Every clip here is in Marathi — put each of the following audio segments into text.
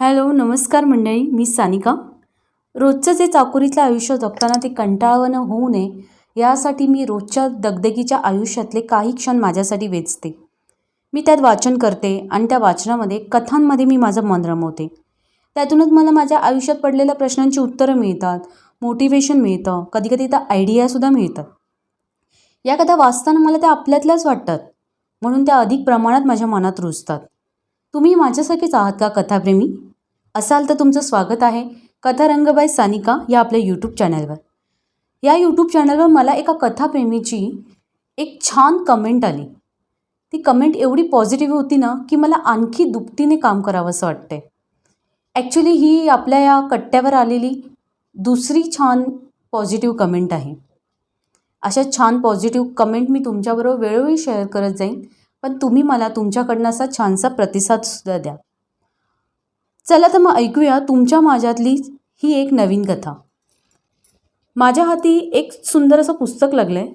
हॅलो नमस्कार मंडळी मी सानिका. रोजचं जे चाकुरीतलं आयुष्य जगताना ते कंटाळवणं होऊ नये यासाठी मी रोजच्या दगदगीच्या आयुष्यातले काही क्षण माझ्यासाठी वेचते मी त्यात वाचन करते आणि त्या वाचनामध्ये कथांमध्ये मी माझं मन रमवते. त्यातूनच मला माझ्या आयुष्यात पडलेल्या प्रश्नांची उत्तरं मिळतात मोटिवेशन मिळतं कधीकधी त्या आयडियासुद्धा मिळतात. या कथा वाचताना मला त्या आपल्यातल्याच वाटतात म्हणून त्या अधिक प्रमाणात माझ्या मनात रुजतात. तुम्ही माझ्यासारखेच आहात का कथाप्रेमी? असाल तर तुमचं स्वागत आहे कथा रंगबाई सानिका या आपल्या यूट्यूब चॅनलवर या यूट्यूब चॅनलवर मला एका कथाप्रेमीची एक छान कमेंट आली. ती कमेंट एवढी पॉझिटिव्ह होती ना की मला आणखी दुपटीने काम करावं असं वाटतंय. ॲक्च्युली ही आपल्या या कट्ट्यावर आलेली दुसरी छान पॉझिटिव्ह कमेंट आहे. अशा छान पॉझिटिव्ह कमेंट मी तुमच्याबरोबर वेळोवेळी शेअर करत जाईन पण तुम्ही मला तुमच्याकडनं असा छानसा प्रतिसादसुद्धा द्या. चला तर मग ऐकूया तुमच्या माझ्यातली ही एक नवीन कथा. माझ्या हाती एक सुंदर असं पुस्तक लागलं आहे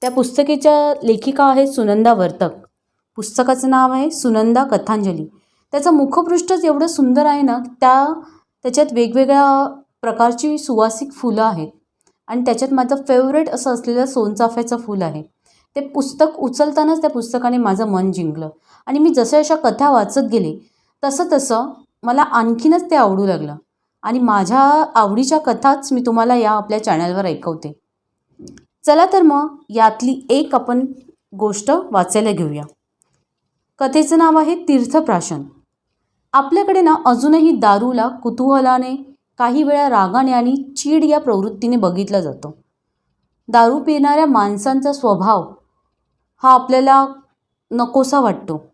त्या पुस्तकेच्या लेखिका आहेत सुनंदा वर्तक. पुस्तकाचं नाव आहे सुनंदा कथांजली. त्याचं मुखपृष्ठच एवढं सुंदर आहे ना त्या त्याच्यात वेगवेगळ्या प्रकारची सुवासिक फुलं आहेत. आणि त्याच्यात माझं फेवरेट असं असलेलं सोनचाफ्याचं फूल आहे. ते पुस्तक उचलतानाच त्या पुस्तकाने माझं मन जिंकलं. आणि मी जसं अशा कथा वाचत गेले तसं तसं मला आणखीनच ते आवडू लागलं. आणि माझ्या आवडीच्या कथाच मी तुम्हाला या आपल्या चॅनलवर ऐकवते. चला तर मग यातली एक आपण गोष्ट वाचायला घेऊया. कथेचं नाव आहे तीर्थप्राशन. आपल्याकडे ना अजूनही दारूला कुतूहलाने काही वेळा रागाने आणि चीड या प्रवृत्तीने बघितलं जातं. दारू पिणाऱ्या माणसांचा स्वभाव हा आपल्याला नकोसा वाटतो.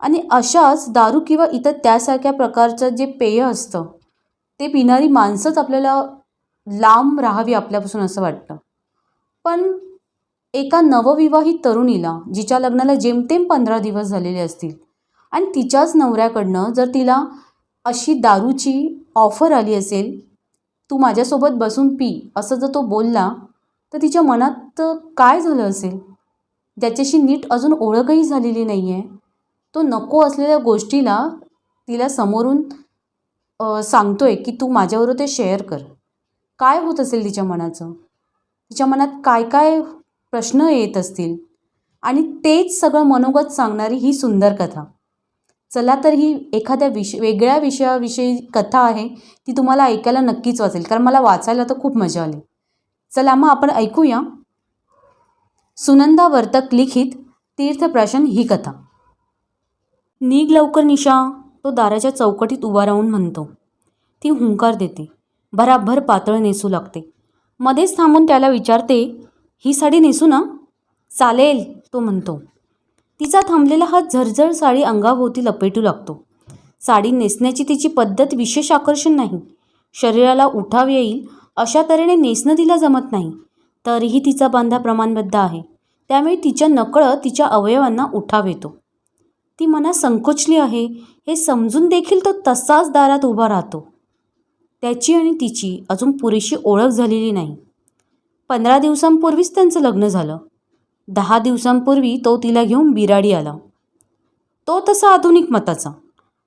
आणि अशाच दारू किंवा इतर त्यासारख्या प्रकारचं जे पेय असतं ते पिणारी माणसंच आपल्याला लांब राहावी आपल्यापासून असं वाटतं. पण एका नवविवाहित तरुणीला जिच्या लग्नाला जेमतेम पंधरा दिवस झालेले असतील आणि तिच्याच नवऱ्याकडनं जर तिला अशी दारूची ऑफर आली असेल तू माझ्यासोबत बसून पी असं जर तो बोलला तर तिच्या मनात काय झालं असेल? ज्याच्याशी नीट अजून ओळखही झालेली नाही आहे तो नको असलेल्या गोष्टीला तिला समोरून सांगतो आहे की तू माझ्याबरोबर ते शेअर कर. काय होत असेल तिच्या मनाचं? तिच्या मनात काय काय प्रश्न येत असतील? आणि तेच सगळं मनोगत सांगणारी ही सुंदर कथा. चला तर ही एखाद्या विष वेगळ्या विषयाविषयी कथा आहे ती तुम्हाला ऐकायला नक्कीच वाचेल कारण मला वाचायला तर खूप मजा आली. चला मग आपण ऐकूया सुनंदा वर्तक लिखित तीर्थप्राशन ही कथा. निघ लवकर निशा तो दाराच्या चौकटीत उभा राहून म्हणतो. ती हुंकार देते. भराभर पातळ नेसू लागते. मध्येच थांबून त्याला विचारते ही साडी नेसू ना? चालेल तो म्हणतो. तिचा थांबलेला हात झरझर साडी अंगाभोवती लपेटू लागतो. साडी नेसण्याची तिची पद्धत विशेष आकर्षण नाही. शरीराला उठाव येईल अशा तऱ्हेने नेसणं तिला जमत नाही. तरीही तिचा बांधा प्रमाणबद्ध आहे. त्यामुळे तिच्या नकळत तिच्या अवयवांना उठाव येतो. ती मनात संकोचली आहे हे समजून देखील तो तसाच दारात उभा राहतो. त्याची आणि तिची अजून पुरेशी ओळख झालेली नाही. पंधरा दिवसांपूर्वीच त्यांचं लग्न झालं. दहा दिवसांपूर्वी तो तिला घेऊन बिराडी आला. तो तसा आधुनिक मताचा.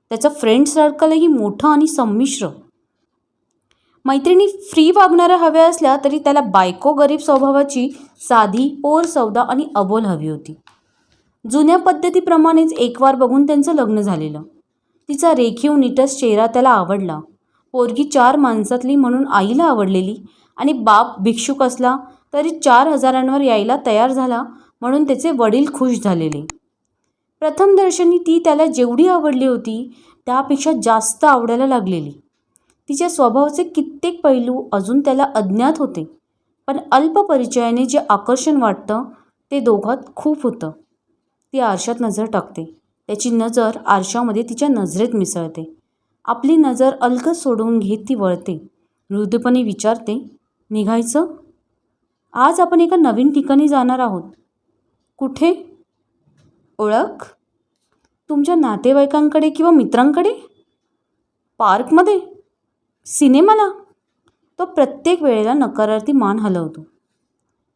त्याचं फ्रेंड सर्कलही मोठं आणि संमिश्र. मैत्रिणी फ्री वागणाऱ्या हव्या असल्या तरी त्याला बायको गरीब स्वभावाची साधी पोर सौदा आणि अबोल हवी होती. जुन्या पद्धतीप्रमाणेच एकवार बघून त्यांचं लग्न झालेलं. तिचा रेखीव नीटस चेहरा त्याला आवडला. पोरगी चार माणसातली म्हणून आईला आवडलेली आणि बाप भिक्षुक असला तरी चार हजारांवर यायला तयार झाला म्हणून त्याचे वडील खुश झालेले. प्रथम दर्शनी ती त्याला जेवढी आवडली होती त्यापेक्षा जास्त आवडायला लागलेली. तिच्या स्वभावाचे कित्येक पैलू अजून त्याला अज्ञात होते पण अल्प परिचयाने जे आकर्षण वाटतं ते दोघात खूप होतं. ती आरशात नजर टाकते. त्याची नजर आरशामध्ये तिच्या नजरेत मिसळते. आपली नजर अलगद सोडवून घेत ती वळते. मृदूपणे विचारते निघायचं? आज आपण एका नवीन ठिकाणी जाणार आहोत. कुठे? ओळख? तुमच्या नातेवाईकांकडे किंवा मित्रांकडे? पार्कमध्ये? सिनेमाला? तो प्रत्येक वेळेला नकारार्थी मान हलवतो.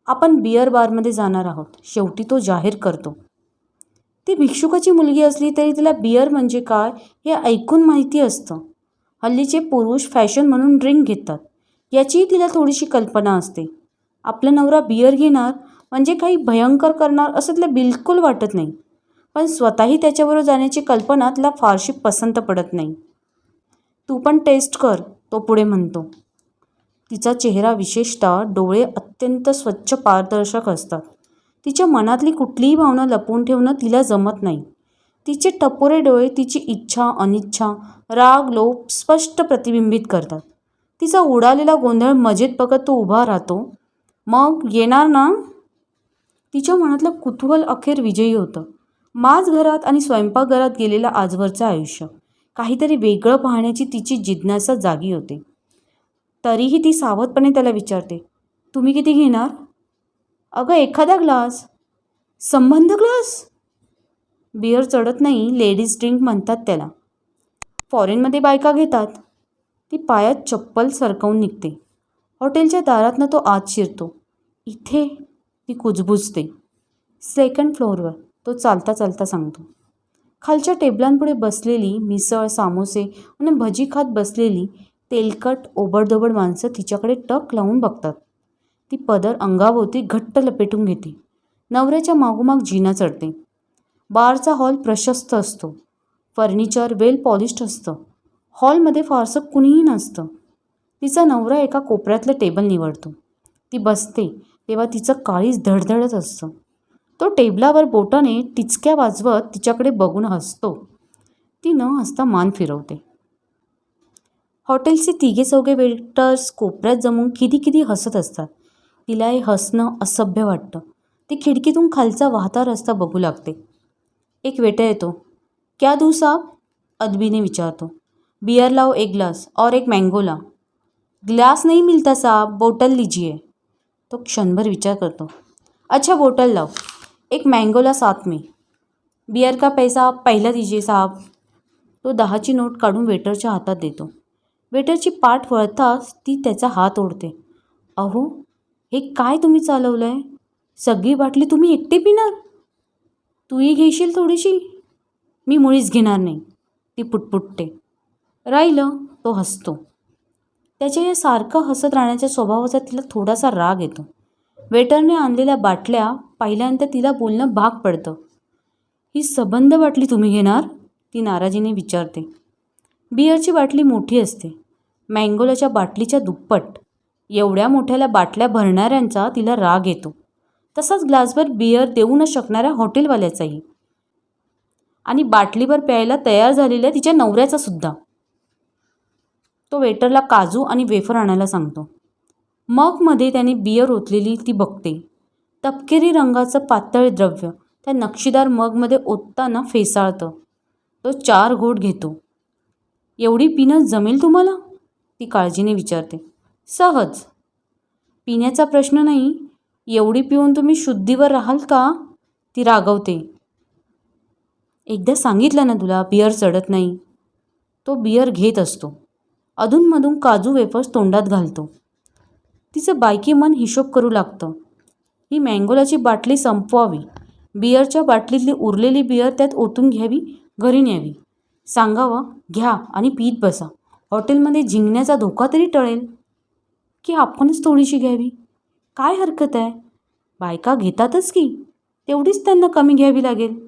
आपण बियर बारमध्ये जाणार आहोत. शेवटी तो जाहीर करतो. ती भिक्षुकाची मुलगी असली तरी तिला बियर म्हणजे काय हे ऐकून माहिती असतं. हल्लीचे पुरुष फॅशन म्हणून ड्रिंक घेतात. याचीही तिला थोडीशी कल्पना असते. आपला नवरा बियर घेणार म्हणजे काही भयंकर करणार असं तिला बिलकुल वाटत नाही. पण स्वतःही त्याच्याबरोबर जाण्याची कल्पना तिला फारशी पसंत पडत नाही. तू पण टेस्ट कर तो पुढे म्हणतो. तिचा चेहरा विशेषतः डोळे अत्यंत स्वच्छ पारदर्शक असतात. तिच्या मनातली कुठलीही भावना लपवून ठेवणं तिला जमत नाही. तिचे टपोरे डोळे तिची इच्छा अनिच्छा राग लोभ स्पष्ट प्रतिबिंबित करतात. तिचा उडालेला गोंधळ मजेत बघत तो उभा राहतो. मग येणार ना? तिच्या मनातलं कुतूहल अखेर विजयी होतं. माज घरात आणि स्वयंपाकघरात गेलेलं आजवरचं आयुष्य. काहीतरी वेगळं पाहण्याची तिची जिज्ञासा जागी होते. तरीही ती सावधपणे त्याला विचारते तुम्ही किती घेणार? अगं एखादा ग्लास. संबंध ग्लास? बियर चढत नाही लेडीज ड्रिंक म्हणतात त्याला. फॉरेनमध्ये बायका घेतात. ती पायात चप्पल सरकवून निघते. हॉटेलच्या दारातनं तो आत शिरतो. इथे ती कुजबुजते. सेकंड फ्लोअरवर तो चालता चालता सांगतो. खालच्या टेबलांपुढे बसलेली मिसळ सामोसे आणि भजी खात बसलेली तेलकट ओबडधोबड माणसं तिच्याकडे टक लावून बघतात. ती पदर अंगाभोवती घट्ट लपेटून घेते. नवऱ्याच्या मागोमाग जिना चढते. बारचा हॉल प्रशस्त असतो. फर्निचर वेल पॉलिश्ड असतं. हॉलमध्ये फारसं कुणीही नसतं. तिचा नवरा एका कोपऱ्यातलं टेबल निवडतो. ती बसते तेव्हा तिचं काळीच धडधडत असतं. तो टेबलावर बोटाने टिचक्या वाजवत तिच्याकडे बघून हसतो. ती न हसता मान फिरवते. हॉटेलचे तिघे चौघे वेटर्स कोपऱ्यात जमून किती किती हसत असतात. तिला हे हसणं असभ्य वाटतं. ती खिडकीतून खालचा वाहता रस्ता बघू लागते. एक वेटर येतो. क्या दूँ अदबीने विचारतो. बियर लाओ एक ग्लास और एक मैंगो ला ग्लास नहीं मिलता साहब बोटल लीजिए. तो क्षणभर विचार करतो. अच्छा बोटल लाओ एक मँगोला साथ में. बियर का पैसा पहिला दीजिए साहब. तो दहाची नोट काढून वेटरच्या हातात देतो. वेटरची पाठ वळताच ती त्याचा हात ओढते. अहो हे काय तुम्ही चालवलं आहे सगळी बाटली तुम्ही एकटे पिणार? तूही घेशील थोडीशी? मी मुळीच घेणार नाही. ती पुटपुटते. राहिलं तो हसतो. त्याच्या या सारखं हसत राहण्याच्या स्वभावाचा तिला थोडासा राग येतो. वेटरने आणलेल्या बाटल्या पाहिल्यानंतर तिला बोलणं भाग पडतं. ही सबंध बाटली तुम्ही घेणार? ती नाराजीने विचारते. बियरची बाटली मोठी असते. मँगोलाच्या बाटलीच्या दुप्पट. एवढ्या मोठ्याला बाटल्या भरणाऱ्यांचा तिला राग येतो. तसाच ग्लासभर बियर देऊ न शकणाऱ्या हॉटेलवाल्याचाही. आणि बाटलीवर प्यायला तयार झालेल्या तिच्या नवऱ्याचा सुद्धा. तो वेटरला काजू आणि वेफर आणायला सांगतो. मगमध्ये त्याने बियर ओतलेली ती बघते. तपकिरी रंगाचं पातळ द्रव्य त्या नक्षीदार मगमध्ये ओतताना फेसाळतं. तो चार घोट घेतो. एवढी पिणं जमेल तुम्हाला? ती काळजीने विचारते. सहज. पिण्याचा प्रश्न नाही एवढी पिऊन तुम्ही शुद्धीवर राहाल का? ती रागवते. एकदा सांगितलं ना तुला बियर चढत नाही. तो बियर घेत असतो. अधूनमधून काजू वेफर्स तोंडात घालतो. तिचं बायकी मन हिशोब करू लागतं. ही मँगोलाची बाटली संपवावी. बियरच्या बाटलीतली उरलेली बियर त्यात ओतून घ्यावी घरी न्यावी. सांगावं घ्या आणि पीत बसा. हॉटेलमध्ये जिंकण्याचा धोका तरी टळेल. की आपणच थोडीशी घ्यावी काय हरकत आहे? बायका घेतातच की. तेवढीच त्यांना कमी घ्यावी लागेल.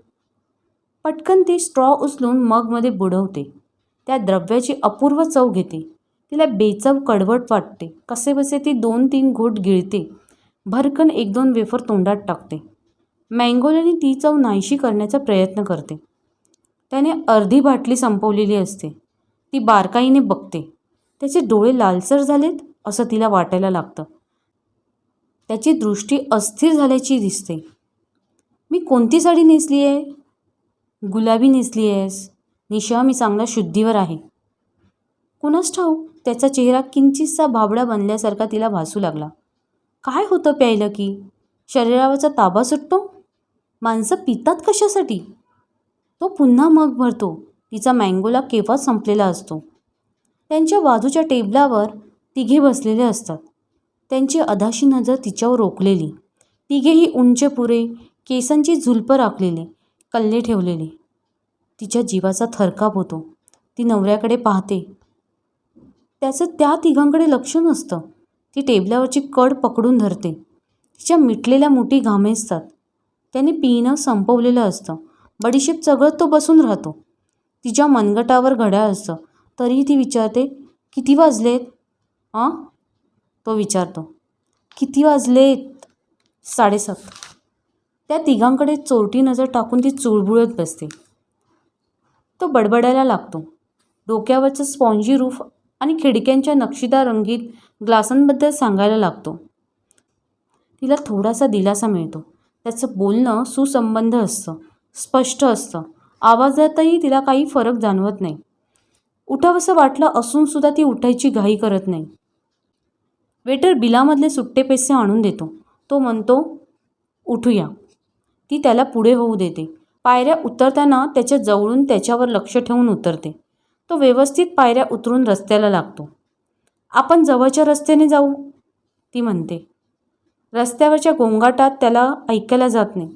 पटकन ती स्ट्रॉ उचलून मगमध्ये बुडवते. त्या द्रव्याची अपूर्व चव घेते. तिला बेचव कडवट वाटते. कसेबसे ती दोन तीन घोट गिळते. भरकन एक दोन वेफर तोंडात टाकते. मँगोलाने ती चव नाहीशी करण्याचा प्रयत्न करते. त्याने अर्धी बाटली संपवलेली असते. ती बारकाईने बघते. त्याचे डोळे लालसर झालेत. असं तिला वाटायला लागतं. त्याची दृष्टी अस्थिर झाल्याची दिसते. मी कोणती साडी नेसली आहे गुलाबी नेसली आहेस निशा मी चांगला शुद्धीवर आहे. कुणास ठाऊक त्याचा चेहरा किंचितसा भाबडा बनल्यासारखा तिला भासू लागला. काय होतं प्यायलं की? शरीरावरचा ताबा सुटतो? माणसं पितात कशासाठी? तो पुन्हा मग भरतो. तिचा मँगोला केव्हाच संपलेला असतो. त्यांच्या बाजूच्या टेबलावर तिघे बसलेले असतात. त्यांची अधाशी नजर तिच्यावर रोखलेली. तिघेही उंच पुरे केसांची झुलपं राखलेली कल्ले ठेवलेले. तिच्या जीवाचा थरकाप होतो. ती नवऱ्याकडे पाहते. त्याचं त्या तिघांकडे लक्ष नसतं. ती टेबलावरची कड पकडून धरते. तिच्या मिटलेल्या मुठी घामेजतात त्याने पिणं संपवलेलं असतं. बडीशेप चगळत तो बसून राहतो. तिच्या मनगटावर घड्याळ असतं. तरीही ती विचारते किती वाजलेत? हां? तो विचारतो किती वाजलेत साडेसात. त्या तिघांकडे चोरटी नजर टाकून ती चुळबुळत बसते. तो बडबडायला लागतो. डोक्यावरचं स्पॉन्जी रूफ आणि खिडक्यांच्या नक्षीदार रंगीत ग्लासांबद्दल सांगायला लागतो. तिला थोडासा दिलासा मिळतो. त्याचं बोलणं सुसंबंध असतं स्पष्ट असतं. आवाजातही तिला काही फरक जाणवत नाही. उठावंसं वाटलं असूनसुद्धा ती उठायची घाई करत नाही. वेटर बिलामधले सुट्टे पैसे आणून देतो. तो म्हणतो उठूया. ती त्याला पुढे होऊ देते. पायऱ्या उतरताना त्याच्या जवळून त्याच्यावर लक्ष ठेवून उतरते. तो व्यवस्थित पायऱ्या उतरून रस्त्याला लागतो. आपण जवळच्या रस्त्याने जाऊ ती म्हणते. रस्त्यावरच्या गोंगाटात त्याला ऐकायला जात नाही.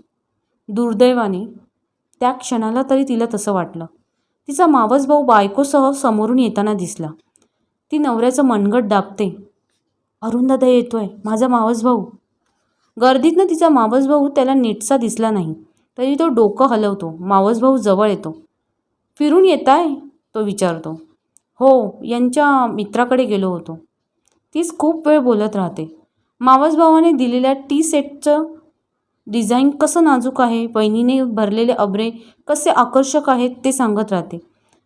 दुर्दैवाने त्या क्षणाला तरी तिला तसं वाटलं. तिचा मावस भाऊ बायकोसह समोरून येताना दिसला. ती नवऱ्याचं मनगट दाबते. अरुंधदा येतोय माझा मावस भाऊ. गर्दीतनं तिचा मावस भाऊ त्याला नीटसा दिसला नाही. तरी तो डोकं हलवतो मावस भाऊ जवळ येतो. फिरून येताय? तो विचारतो. हो यांच्या मित्राकडे गेलो होतो. तीच खूप वेळ बोलत राहते. मावस भावाने दिलेल्या टी सेटचं डिझाईन कसं नाजूक आहे? बहिणीने भरलेले अबरे कसे आकर्षक आहेत ते सांगत राहते.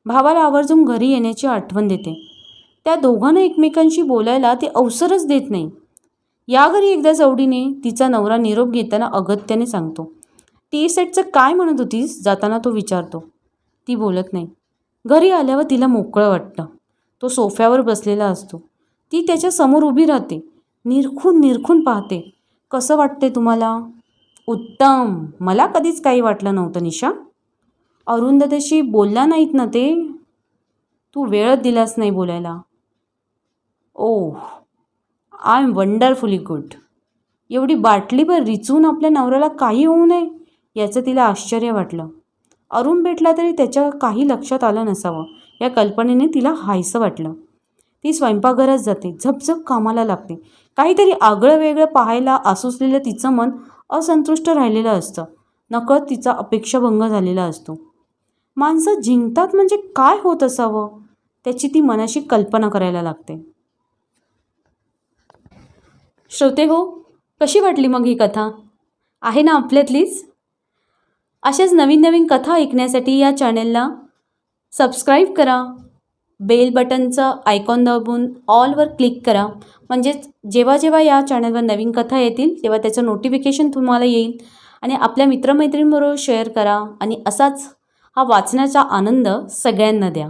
भावाला आवर्जून घरी येण्याची आठवण देते. त्या दोघांना एकमेकांशी बोलायला ते अवसरच देत नाही. या घरी एकदा चवडीने तिचा नवरा निरोप घेताना अगत्याने सांगतो टी सेटचं काय म्हणत होतीस? जाताना तो विचारतो. ती बोलत नाही. घरी आल्यावर तिला मोकळं वाटतं. तो सोफ्यावर बसलेला असतो. ती त्याच्यासमोर उभी राहते. निरखून निरखून पाहते. कसं वाटते तुम्हाला? उत्तम. मला कधीच काही वाटलं नव्हतं निशा. अरुंधतेशी बोलला नाहीत ना ते? तू वेळच दिलास नाही बोलायला. Oh I am wonderfully good एवढी बाटलीभर रिचून आपल्या नवऱ्याला काही होऊ नये याचं तिला आश्चर्य वाटलं. अरुण भेटला तरी त्याच्या काही लक्षात आलं नसावं या कल्पनेने तिला हायसं वाटलं. ती स्वयंपाकघरात जाते झपझप कामाला लागते. काहीतरी आगळं वेगळं पाहायला आसुसलेलं तिचं मन असंतुष्ट राहिलेलं असतं. नकळत तिचा अपेक्षाभंग झालेला असतो. माणसं जिंकतात म्हणजे काय होत असावं? त्याची ती मनाशी कल्पना करायला लागते. श्रोते हो कशी वाटली मग ही कथा? आहे ना आपल्यातलीच? अशाच नवीन नवीन कथा ऐकण्यासाठी या चॅनेलला सबस्क्राईब करा. बेल बटनचं आयकॉन दाबून ऑलवर क्लिक करा. म्हणजेच जेव्हा जेव्हा या चॅनलवर नवीन कथा येतील तेव्हा त्याचं नोटिफिकेशन तुम्हाला येईल आणि आपल्या मित्रमैत्रिणींबरोबर शेअर करा आणि असाच हा वाचण्याचा आनंद सगळ्यांना द्या.